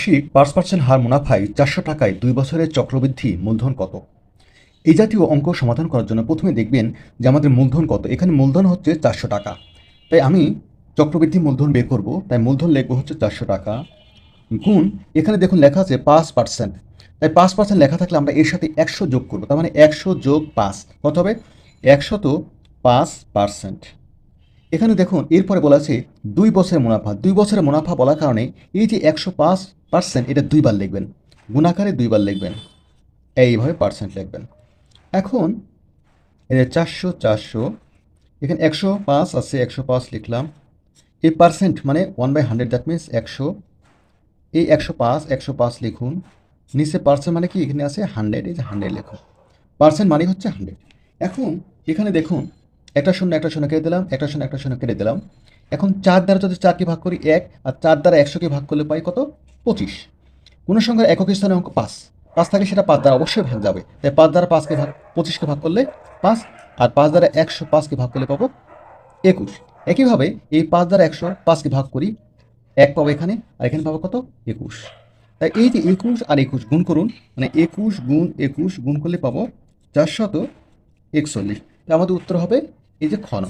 বার্ষিক পাঁচ পার্সেন্ট হার মুনাফায় চারশো টাকায় দুই বছরের চক্রবৃদ্ধি মূলধন কত? এই জাতীয় অঙ্ক সমাধান করার জন্য প্রথমে দেখবেন যে আমাদের মূলধন কত। এখানে মূলধন হচ্ছে চারশো টাকা। তাই আমি চক্রবৃদ্ধি মূলধন বের করব। তাই মূলধন লিখব হচ্ছে চারশো টাকা গুণ, এখানে দেখুন লেখা আছে পাঁচ পার্সেন্ট তাই পাঁচ পার্সেন্ট লেখা থাকলে আমরা এর সাথে একশো যোগ করব। তার মানে একশো যোগ পাঁচ। কত হবে? একশত পাঁচ পার্সেন্ট এখানে দেখুন, এরপরে বলা আছে দুই বছরের মুনাফা। দুই বছরের মুনাফা বলার কারণে এই যে একশো পাঁচ পার্সেন্ট এটা দুইবার লিখবেন। গুণাকারে দুইবার লিখবেন। এইভাবে পার্সেন্ট লিখবেন। এখন এটা চারশো চারশো, এখানে একশো পাঁচ আছে, একশো পাঁচ লিখলাম। এই পার্সেন্ট মানে one by hundred that means একশো। এই একশো পাঁচ একশো পাঁচ লিখুন। নিচে পার্সেন্ট মানে কি? এখানে আছে হান্ড্রেড এই যে হান্ড্রেড লিখুন। পার্সেন্ট মানে হচ্ছে হান্ড্রেড এখন এখানে দেখুন একটা শূন্য একটা শূন্য কেটে দিলাম, একটা শূন্য একটা শূন্য কেটে দিলাম। এখন চার দ্বারা যদি চারকে ভাগ করি এক, আর চার দ্বারা একশোকে ভাগ করলে পাই কত? পঁচিশ। কোনো সংখ্যার একক স্থানে অঙ্ক পাঁচ। পাঁচ থাকে সেটা পাঁচ দ্বারা অবশ্যই ভাগ যাবে। তাই পাঁচ দ্বারা পাঁচকে ভাগ, পঁচিশকে ভাগ করলে পাঁচ, আর পাঁচ দ্বারা একশো পাঁচকে ভাগ করলে পাবো একুশ। একইভাবে এই পাঁচ দ্বারা একশো পাঁচকে ভাগ করি, এক পাবো এখানে, আর এখানে পাবো কত? একুশ। তাই এই যে একুশ আর একুশ গুণ করুন মানে একুশ গুণ একুশ গুণ করলে পাবো চারশত একচল্লিশ। আমাদের উত্তর হবে এই যে খ নম্বর